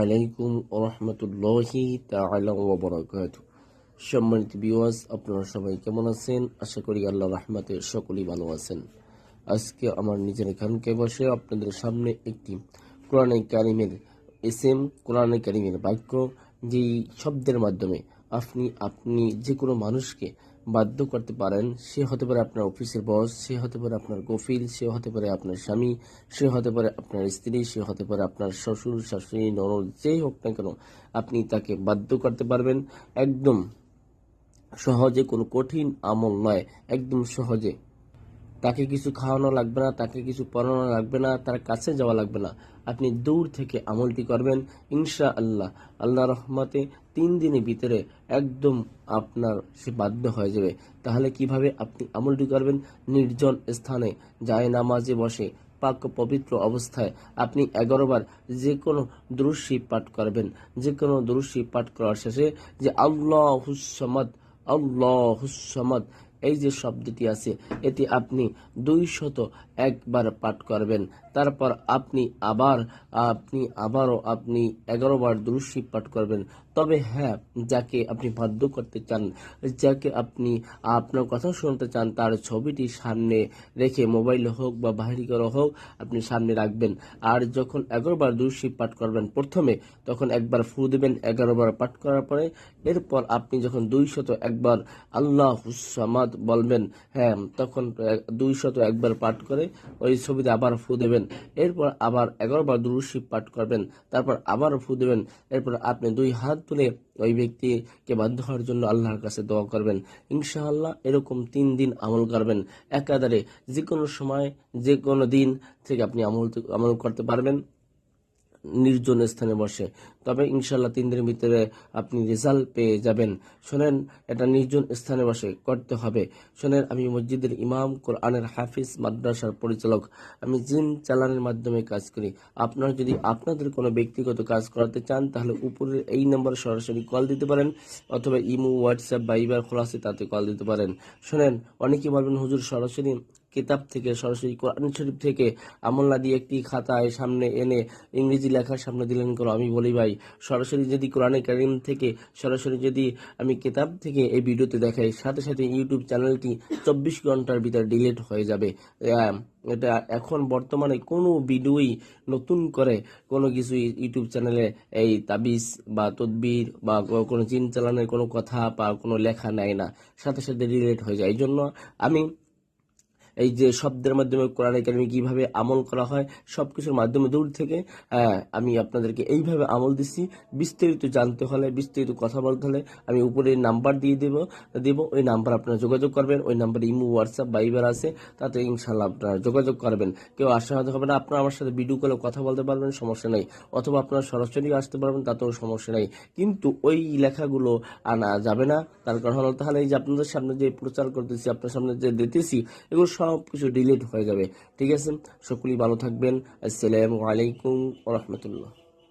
আলাইকুম রহমতুল্লাহি তাআলা ওয়া বারাকাতুহু। সম্মানিত বিওয়াস আপনারা সবাই কেমন আছেন? আশা করি আল্লাহ রহমাতে সকলেই ভালো আছেন। আজকে আমার নিজের এখানকে বসে আপনাদের সামনে একটি কোরআনে কারিমের এস এম কোরআনে কারিমের বাক্য, যেই শব্দের মাধ্যমে আপনি আপনি যে কোনো মানুষকে বাধ্য করতে পারেন। সে হতে পারে আপনার অফিসের বস, সে হতে পারে আপনার গফিল সে হতে পারে আপনার স্বামী, সে হতে পারে আপনার স্ত্রী, সে হতে পারে আপনার শ্বশুর, শাশুড়ি, ননদ, যেই হোক না কেন, আপনি তাকে বাধ্য করতে পারবেন। একদম সহজে কোনো কঠিন আমল নয়, একদম সহজে। তাকে কিছু খাওয়ানো লাগবে না, তাকে কিছু পড়ানো লাগবে না, তার কাছে যাওয়া লাগবে না। আপনি দূর থেকে আমলটি করবেন ইনশা আল্লাহ আল্লাহ রহমতে তিন দিনের ভিতরে একদম আপনার সে বাধ্য হয়ে যাবে। তাহলে কীভাবে আপনি আমলটি করবেন? নির্জন স্থানে যায় নামাজে বসে, পাক পবিত্র অবস্থায় আপনি এগারোবার যে কোনো দুরুশি পাঠ করবেন। যে কোনো দুরুশি পাঠ করার শেষে যে আল্লাহ হুসমাদ আল্লাহ হুসমাদ এই যে শব্দটি আছে, এটি আপনি দুই শত একবার পাঠ করবেন। তারপর আপনি আবার, আপনি আবারও আপনি এগারো বার দুরুশি পাঠ করবেন। তবে হ্যাঁ যাকে আপনি বাধ্য করতে চান, যাকে আপনি আপনার কথা শুনতে চান, তার ছবিটি সামনে রেখে মোবাইলে হোক বা বাহিরি করে হোক, আপনি সামনে রাখবেন। আর যখন এগারো বার দুরুশি পাঠ করবেন প্রথমে, তখন একবার ফু দেবেন এগারো বার পাঠ করার পরে, এরপর আপনি যখন দুই শত একবার আল্লাহ হুসামাদ বলবেন। হ্যাঁ তখন দুই শত একবার পাঠ করে ওই ছবিতে আবার ফু দেবেন। এরপর আবার এগারো বার দুরুশি পাঠ করবেন। তারপর আবার ফু দেবেন। এরপর আপনি দুই হাত তুলে ওই ব্যক্তিকে বাধ্য হওয়ার জন্য আল্লাহর কাছে দোয়া করবেন। ইনশাআল্লাহ এরকম তিন দিন আমল করবেন। একাধারে যে কোনো সময় যে কোনো দিন থেকে আপনি আমল আমল করতে পারবেন। নির্জন স্থানে বসে। তবে ইনশাল্লাহ তিন দিনের ভিতরে আপনি রেজাল্ট পেয়ে যাবেন। শোনেন এটা নির্জন স্থানে বসে করতে হবে। শোনেন, আমি মসজিদের ইমাম, কোরআনের হাফিজ, মাদ্রাসার পরিচালক, আমি জিন চালানের মাধ্যমে কাজ করি। আপনারা যদি আপনাদের কোনো ব্যক্তিগত কাজ করাতে চান, তাহলে উপরের এই নম্বরে সরাসরি কল দিতে পারেন, অথবা ইমো, হোয়াটসঅ্যাপ বা ইবার খোলা আছে, তাতে কল দিতে পারেন। শোনেন, অনেকেই বলবেন, হুজুর, সরাসরি কিতাব থেকে সরাসরি কোরআন শরীফ থেকে আমল্লা দিয়ে একটি খাতায় সামনে এনে ইংরেজি লেখার সামনে দিলেন করো আমি বলি, ভাই, সরাসরি যদি কোরআনে কারিম থেকে, সরাসরি যদি আমি কিতাব থেকে এই ভিডিওতে দেখাই, সাথে সাথে ইউটিউব চ্যানেলটি চব্বিশ ঘণ্টার ভিতরে ডিলিট হয়ে যাবে। এটা এখন বর্তমানে কোনো ভিডিওই নতুন করে কোনো কিছু ইউটিউব চ্যানেলে এই তাবিজ বা তদবির বা কোনো চিন চালানোর কোনো কথা বা কোনো লেখা নেয় না। সাথে সাথে ডিলিট হয়ে যায়। এই জন্য আমি এই যে শব্দের মাধ্যমে কোরআন একাডেমি কীভাবে আমল করা হয় সবকিছুর মাধ্যমে দূর থেকে আহ, আমি আপনাদেরকে এইভাবে আমল দিচ্ছি। বিস্তারিত জানতে হলে বিস্তারিত কথা বলতে হলে আমি উপরে নাম্বার দিয়ে দেব দেব ওই নাম্বার আপনারা যোগাযোগ করবেন ওই নাম্বারে ইমো হোয়াটসঅ্যাপ বাইবার আছে তাতে ইনশাল্লাহ আপনারা যোগাযোগ করবেন। কেউ আশাহত হবে না আপনারা আমার সাথে ভিডিও কলে কথা বলতে পারবেন সমস্যা নেই। অথবা আপনারা সরাসরি আসতে পারবেন তাতেও সমস্যা নেই। কিন্তু ওই লেখাগুলো আনা যাবে না। তার কারণ হলো তাহলে এই যে আপনাদের সামনে যে প্রচার করতেছি আপনার সামনে যে দিতেছি এগুলো সব কিছু ডিলিট হয়ে যাবে। ঠিক আছে? সকলেই ভালো থাকবেন। আসসালামু আলাইকুম রহমতুল্লাহ।